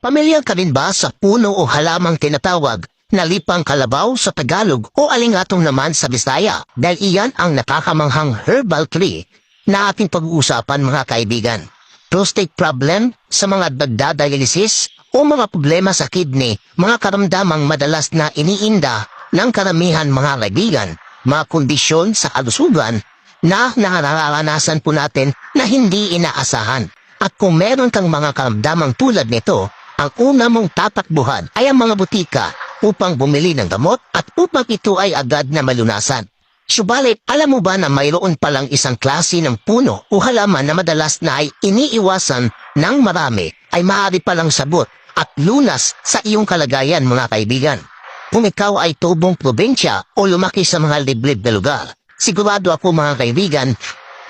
Pamilyar ka rin ba sa puno o halamang tinatawag na lipang kalabaw sa Tagalog o alingatong naman sa Bisaya dahil iyan ang nakakamanghang herbal tree na ating pag-uusapan mga kaibigan. Prostate problem sa mga nagdadialysis o mga problema sa kidney, mga karamdamang madalas na iniinda ng karamihan mga kaibigan, mga kondisyon sa kalusugan na nararanasan po natin na hindi inaasahan. At kung meron kang mga karamdamang tulad nito, ang una mong tatakbuhan ay ang mga butika upang bumili ng gamot at upang ito ay agad na malunasan. Subalit, alam mo ba na mayroon palang isang klase ng puno o halaman na madalas na ay iniiwasan ng marami ay maaari palang sabot at lunas sa iyong kalagayan mga kaibigan. Kung ikaw ay tubong probinsya o lumaki sa mga liblib na lugar, sigurado ako mga kaibigan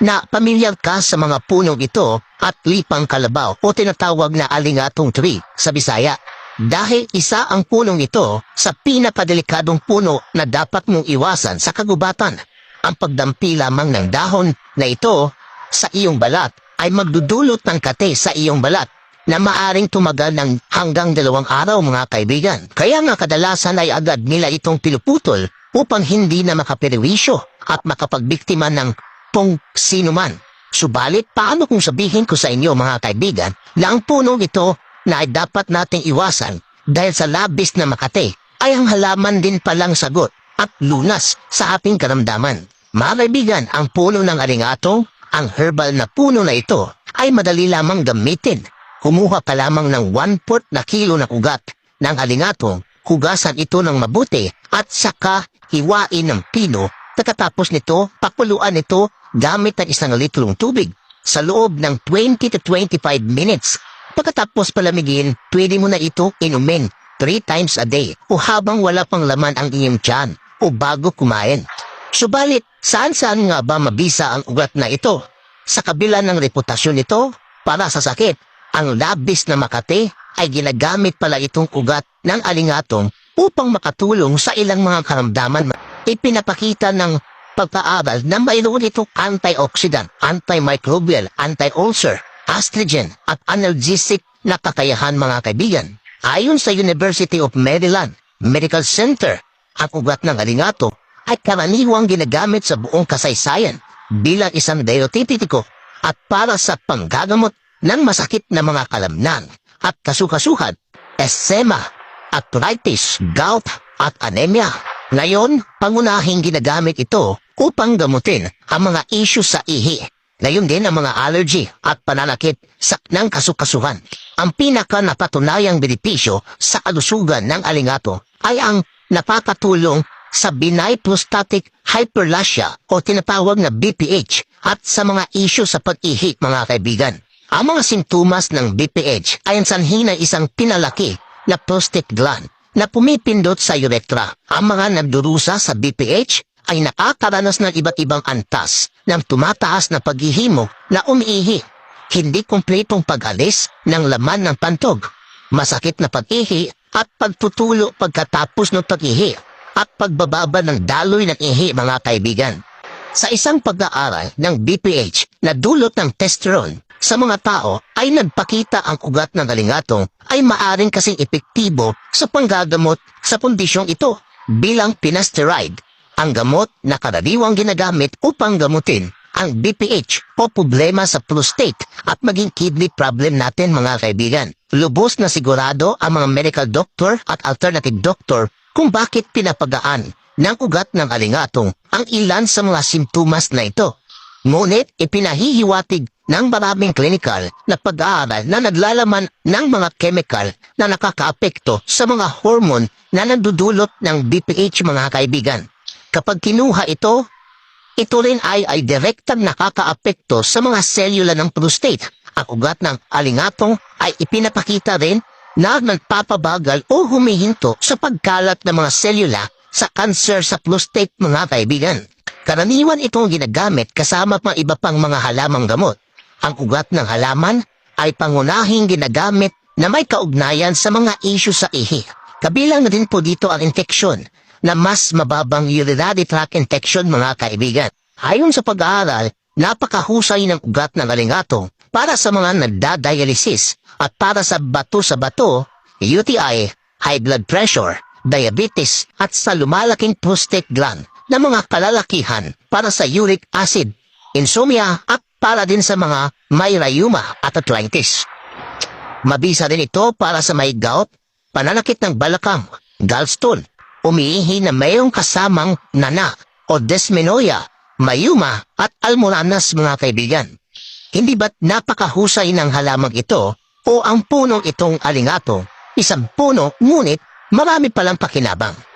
na pamilyar ka sa mga punong ito at lipang kalabaw o tinatawag na alingatong tree sa Bisaya. Dahil isa ang punong ito sa pinakadelikadong puno na dapat mong iwasan sa kagubatan. Ang pagdampi lamang ng dahon na ito sa iyong balat ay magdudulot ng kate sa iyong balat na maaring tumagal ng hanggang dalawang araw mga kaibigan. Kaya nga kadalasan ay agad nila itong pinuputol upang hindi na makaperwisyo at makapagbiktima ng kung sino man. Subalit, paano kung sabihin ko sa inyo mga kaibigan na ang punong ito na ay dapat nating iwasan dahil sa labis na makate ay ang halaman din palang sagot at lunas sa ating karamdaman. Mga kaibigan, ang puno ng aringato, ang herbal na puno na ito ay madali lamang gamitin. Kumuha ka lamang ng 1 na kilo na ugat ng alingato, hugasan ito ng mabuti at saka hiwain ng pino Pagkatapos nito, pakuluan ito gamit ang isang litrong tubig sa loob ng 20 to 25 minutes. Pagkatapos palamigin, pwede mo na ito inumin 3 times a day o habang wala pang laman ang iyong tiyan o bago kumain. Subalit, saan-saan nga ba mabisa ang ugat na ito? Sa kabila ng reputasyon nito, para sa sakit, ang labis na makate ay ginagamit pala itong ugat ng alingatong upang makatulong sa ilang mga karamdaman ipinapakita ng pagkaaral na mayroon itong antioxidant, antimicrobial, anti-ulcer, astringent at analgesic na kakayahan mga kaibigan. Ayon sa University of Maryland Medical Center, ang ugat ng alingato ay karaniwang ginagamit sa buong kasaysayan bilang isang diuretic at para sa panggagamot ng masakit na mga kalamnan at kasukasuhan, eczema, arthritis, gout at anemia. Ngayon, pangunahing ginagamit ito upang gamutin ang mga issue sa ihi. Ngayon din ang mga allergy at pananakit sa ng kasukasuhan. Ang pinaka napatunayang benepisyo sa kalusugan ng alingato ay ang napapatulong sa benign prostatic hyperplasia o tinatawag na BPH at sa mga issue sa pag-ihi mga kaibigan. Ang mga sintomas ng BPH ay ang sanhi ng isang pinalaki na prostate gland na pumipindot sa urethra. Ang mga nagdurusa sa BPH ay nakakaranas ng iba't ibang antas ng tumataas na paghihimo na umiihi. Hindi kumpletong pag-alis ng laman ng pantog, masakit na pag-ihi at pagtutulo pagkatapos ng pag-ihi at pagbababa ng daloy ng ihi mga kaibigan. Sa isang pag-aaral ng BPH na dulot ng testosterone sa mga tao ay nagpakita ang ugat ng galingatong ay maaring kasing epektibo sa panggagamot sa kondisyong ito bilang pinasteride, ang gamot na karaniwang ginagamit upang gamutin ang BPH o problema sa prostate at maging kidney problem natin mga kaibigan. Lubos na sigurado ang mga medical doctor at alternative doctor kung bakit pinapagaan ng ugat ng alingatong ang ilan sa mga simptomas na ito. Ngunit ipinahihiwatig ng maraming clinical na pag-aaral na naglalaman ng mga chemical na nakakaapekto sa mga hormone na nandudulot ng BPH mga kaibigan. Kapag kinuha ito, ito rin ay ay direktang nakakaapekto sa mga selula ng prostate. Ang ugat ng alingatong ay ipinapakita rin na nagpapabagal o humihinto sa pagkalat ng mga selula sa cancer sa prostate mga kaibigan. Karaniwan itong ginagamit kasama pang iba pang mga halamang gamot. Ang ugat ng halaman ay pangunahing ginagamit na may kaugnayan sa mga isyu sa ihi. Kabilang na din po dito ang infeksyon na mas mababang urinary tract infection mga kaibigan. Ayon sa pag-aaral, napakahusay ng ugat ng alingato para sa mga nagdadialysis at para sa bato sa bato, UTI, high blood pressure, diabetes at sa lumalaking prostate gland na mga kalalakihan para sa uric acid, insomnia at para din sa mga may rayuma at arthritis. Mabisa din ito para sa may gout, pananakit ng balakang, gallstone, umiihi na mayroong kasamang nana o dysmenorrhea, mayuma at almoranas mga kaibigan. Hindi ba't napakahusay ng halamang ito o ang punong itong alingato, isang puno ngunit marami palang pakinabang.